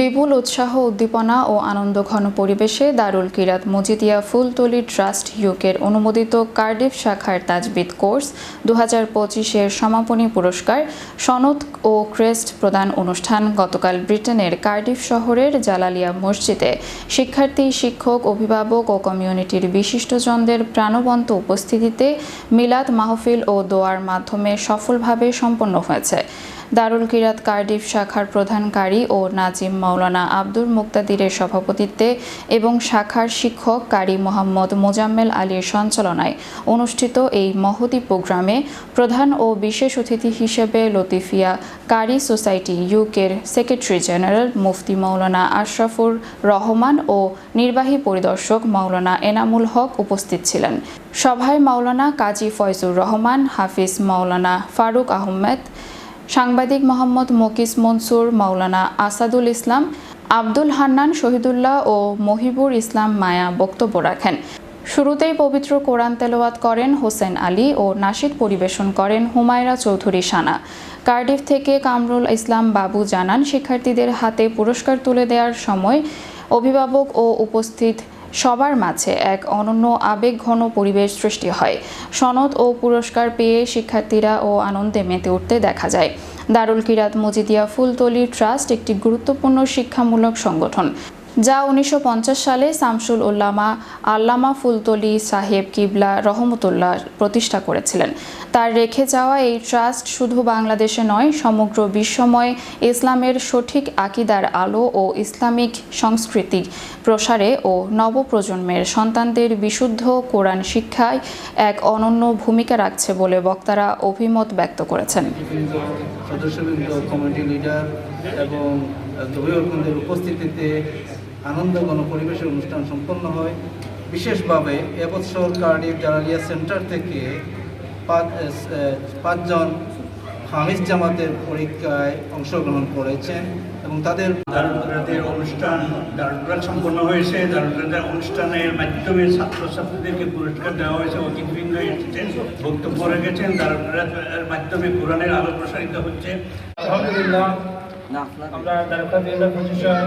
বিপুল উৎসাহ, উদ্দীপনা ও আনন্দঘন পরিবেশে দারুল কিরাত মজিদিয়া ফুলতলি ট্রাস্ট ইউকের অনুমোদিত কার্ডিফ শাখার তাজবিদ কোর্স দু হাজার পঁচিশের সমাপনী পুরস্কার সনদ ও ক্রেস্ট প্রদান অনুষ্ঠান গতকাল ব্রিটেনের কার্ডিফ শহরের জালালিয়া মসজিদে। শিক্ষার্থী, শিক্ষক, অভিভাবক ও কমিউনিটির বিশিষ্টজনদের প্রাণবন্ত উপস্থিতিতে মিলাদ মাহফিল ও দোয়ার মাধ্যমে সফলভাবে সম্পন্ন হয়েছে। দারুল কিরাত কার্ডিফ শাখার প্রধান কারি ও নাজিম মাওলানা আব্দুল মুক্তাদিরের সভাপতিত্বে এবং শাখার শিক্ষক কারি মোহাম্মদ মোজাম্মেল আলীর সঞ্চালনায় অনুষ্ঠিত এই মহতি প্রোগ্রামে প্রধান ও বিশেষ অতিথি হিসেবে লতিফিয়া কারি সোসাইটি ইউকের সেক্রেটারি জেনারেল মুফতি মাওলানা আশরাফুর রহমান ও নির্বাহী পরিদর্শক মাওলানা এনামুল হক উপস্থিত ছিলেন। সভায় মাওলানা কাজী ফয়জুর রহমান, হাফিজ মাওলানা ফারুক আহমেদ সাংবাদিক মোহাম্মদ মকিস মনসুর, মাওলানা আসাদুল ইসলাম, আব্দুল হান্নান শহীদুল্লাহ ও মহিবুর ইসলাম মায়া বক্তব্য রাখেন। শুরুতেই পবিত্র কোরআন তেলাওয়াত করেন হোসেন আলী ও নাশিদ পরিবেশন করেন হুমায়রা চৌধুরী সানা। কার্ডিফ থেকে কামরুল ইসলাম বাবু জানান, শিক্ষার্থীদের হাতে পুরস্কার তুলে দেওয়ার সময় অভিভাবক ও উপস্থিত সবার মাঝে এক অনন্য আবেগঘন পরিবেশ সৃষ্টি হয়। সনদ ও পুরস্কার পেয়ে শিক্ষার্থীরা ও আনন্দে মেতে উঠতে দেখা যায়। দারুল কিরাত মজিদিয়া ফুলতলি ট্রাস্ট একটি গুরুত্বপূর্ণ শিক্ষামূলক সংগঠন। যা উনিশশো পঞ্চাশ সালে শামসুল উল্লামা আল্লামা ফুলতলি সাহেব কিবলা রহমতুল্লাহ প্রতিষ্ঠা করেছিলেন। তার রেখে যাওয়া এই ট্রাস্ট শুধু বাংলাদেশে নয়, সমগ্র বিশ্বময় ইসলামের সঠিক আকিদার আলো ও ইসলামিক সংস্কৃতি প্রসারে ও নবপ্রজন্মের সন্তানদের বিশুদ্ধ কোরআন শিক্ষায় এক অনন্য ভূমিকা রাখছে বলে বক্তারা অভিমত ব্যক্ত করেছেন। সদস্যবৃন্দ, কমিটি লিডার এবং উপস্থিতিতে আনন্দঘন পরিবেশের অনুষ্ঠান সম্পন্ন হয়। বিশেষভাবে এবছর কার্ডিফ জালালিয়া সেন্টার থেকে পাঁচ পাঁচজন হামিজ জামাতের পরীক্ষায় অংশগ্রহণ করেছেন এবং তাদের দারুণের অনুষ্ঠান দারুণ সম্পন্ন হয়েছে। দারুণের অনুষ্ঠানের মাধ্যমে ছাত্রছাত্রীদেরকে পুরস্কার দেওয়া হয়েছে। অতিথিবৃন্দ এসেছেন বক্তব্য রেখেছেন। দারুণের মাধ্যমে কোরআনের আলো প্রসারিত হচ্ছে। আলহামদুলিল্লাহ। আমরা পজিশন